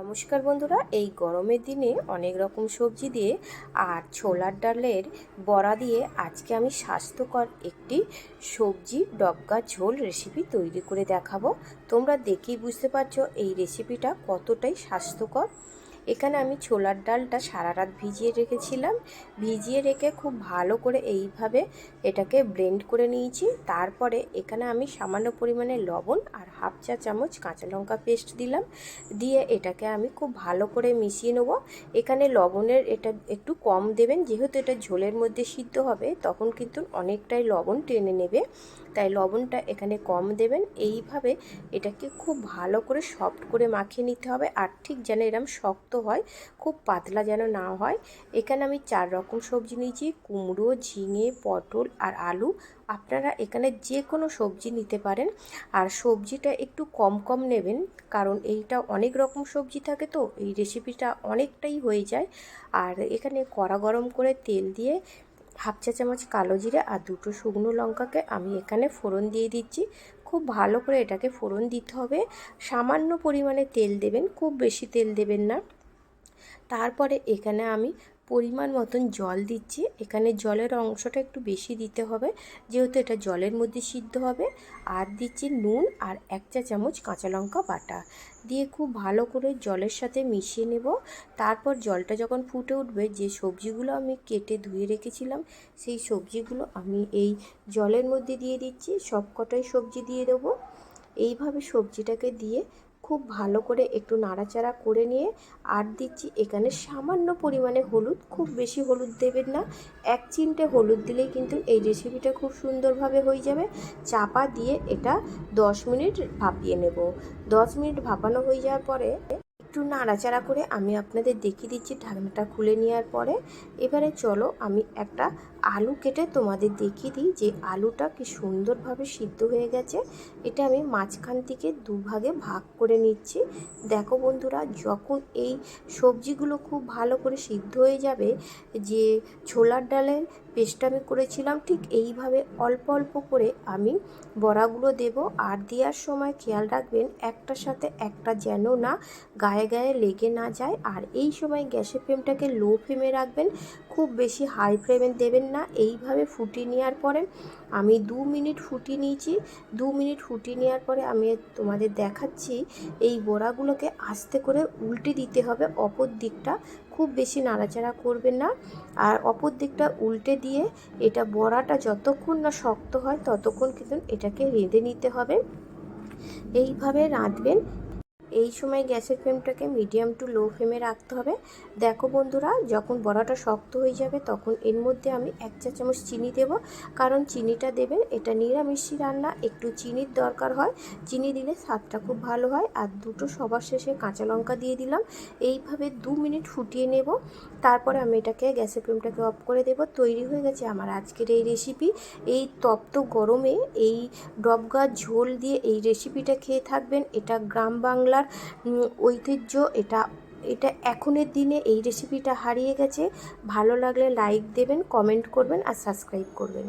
নমস্কার বন্ধুরা, এই গরমের দিনে অনেক রকম সবজি দিয়ে আর ছোলার ডালের বড়া দিয়ে আজকে আমি স্বাস্থ্যকর একটি সবজি ডবকা ঝোল রেসিপি তৈরি করে দেখাবো। তোমরা দেখেই বুঝতে পারছ এই রেসিপিটা কতটাই স্বাস্থ্যকর। এখানে আমি ছোলার ডালটা সারা রাত ভিজিয়ে রেখেছিলাম। ভিজিয়ে রেখে খুব ভালো করে এইভাবে এটাকে ব্লেন্ড করে নিয়েছি। তারপরে এখানে আমি সামান্য পরিমাণে লবণ আর হাফ চা চামচ কাঁচা লঙ্কা পেস্ট দিলাম। দিয়ে এটাকে আমি খুব ভালো করে মিশিয়ে নেব। এখানে লবণের এটা একটু কম দেবেন, যেহেতু এটা ঝোলের মধ্যে সিদ্ধ হবে, তখন কিন্তু অনেকটাই লবণ টেনে নেবে। তাই লবণটা এখানে কম দেবেন। এইভাবে এটাকে খুব ভালো করে সফট করে মাখিয়ে নিতে হবে। আর ঠিক যেন এরম শক্ত হয়, খুব পাতলা যেন না হয়। এখানে আমি চার রকম সবজি নিয়েছি, কুমড়ো, ঝিঙে, পটল আর আলু। আপনারা এখানে যে কোনো সবজি নিতে পারেন। আর সবজিটা একটু কম কম নেবেন, কারণ এইটা অনেক রকম সবজি থাকে তো, এই রেসিপিটা অনেকটাই হয়ে যায়। আর এখানে কড়া গরম করে তেল দিয়ে হাফ চা চামচ কালো জিরে আর দুটো শুকনো লঙ্কাকে আমি এখানে ফোড়ন দিয়ে দিচ্ছি। খুব ভালো করে এটাকে ফোড়ন দিতে হবে। সামান্য পরিমাণে তেল দেবেন, খুব বেশি তেল দেবেন না। তারপরে এখানে আমি পরিমাণ মতন জল দিচ্ছি। এখানে জলের অংশটা একটু বেশি দিতে হবে, যেহেতু এটা জলের মধ্যে সিদ্ধ হবে। আর দিচ্ছি নুন আর এক চা চামচ কাঁচা লঙ্কা বাটা। দিয়ে খুব ভালো করে জলের সাথে মিশিয়ে নেব। তারপর জলটা যখন ফুটে উঠবে, যে সবজিগুলো আমি কেটে ধুয়ে রেখেছিলাম, সেই সবজিগুলো আমি এই জলের মধ্যে দিয়ে দিচ্ছি। সব কটাই সবজি দিয়ে দেবো। এইভাবে সবজিটাকে দিয়ে খুব ভালো করে একটু নাড়াচাড়া করে নিয়ে আর দিচ্ছি এখানে সামান্য পরিমাণে হলুদ, খুব বেশি হলুদ দেবেন না। এক চিনটে হলুদ দিলেই কিন্তু এই রেসিপিটা খুব সুন্দরভাবে হয়ে যাবে। চাপা দিয়ে এটা দশ মিনিট ভাপিয়ে নেব। দশ মিনিট ভাপানো হয়ে যাওয়ার পরে একটু নাড়াচাড়া করে আমি আপনাদের দেখিয়ে দিচ্ছি, ঢাকনাটা খুলে নেওয়ার পরে। এবারে চলো আমি একটা আলু কেটে তোমাদের দেখিয়ে দিই যে আলুটা কি সুন্দরভাবে সিদ্ধ হয়ে গেছে। এটা আমি মাঝখান থেকে দুভাগে ভাগ করে নিচ্ছি। দেখো বন্ধুরা, যখন এই সবজিগুলো খুব ভালো করে সিদ্ধ হয়ে যাবে, যে ছোলার ডালের পেস্ট আমি করেছিলাম, ঠিক এইভাবে অল্প অল্প করে আমি বড়াগুলো দেব। আর দেওয়ার সময় খেয়াল রাখবেন, একটার সাথে একটা যেন না গায়ে গায়ে লেগে না যায়। আর এই সময় গ্যাসের ফ্লেমটাকে লো ফ্লেমে রাখবেন, খুব বেশি হাই ফ্লেমে দেবেন না, এইভাবে ফুটিয়ে নেওয়ার পরে আমি দু মিনিট ফুটিয়ে নিয়েছি। দু মিনিট ফুটিয়ে নেওয়ার পরে আমি তোমাদের দেখাচ্ছি, এই বড়াগুলোকে আস্তে করে উল্টে দিতে হবে। অপর দিকটা খুব বেশি নাড়াচাড়া করবেন না। আর অপর দিকটা উল্টে দিয়ে এটা বড়াটা যতক্ষণ না শক্ত হয়, ততক্ষণ কিন্তু এটাকে রেঁধে নিতে হবে। এইভাবে রাঁধবেন এই সময় গ্যাসের ফ্লেমটাকে মিডিয়াম টু লো ফ্লেমে রাখতে হবে। দেখো বন্ধুরা, যখন বড়াটা শক্ত হয়ে যাবে, তখন এর মধ্যে আমি এক চা চামচ চিনি দেব। কারণ চিনিটা দেবেন এটা নিরামিষি রান্না, একটু চিনির দরকার হয়। চিনি দিলে স্বাদটা খুব ভালো হয়। আর দুটো সবার শেষে কাঁচা লঙ্কা দিয়ে দিলাম। এইভাবে দু মিনিট ফুটিয়ে নেব। তারপরে আমি এটাকে গ্যাসের ফ্লেমটাকে অফ করে দেব। তৈরি হয়ে গেছে আমার আজকের এই রেসিপি এই তপ্ত গরমে এই ডবগা ঝোল দিয়ে এই রেসিপিটা খেয়ে থাকবেন। এটা গ্রাম বাংলার ঐতিহ্য, এটা এটা এখনের দিনে এই রেসিপিটা হারিয়ে গেছে। ভালো লাগলে লাইক দেবেন কমেন্ট করবেন আর সাবস্ক্রাইব করবেন।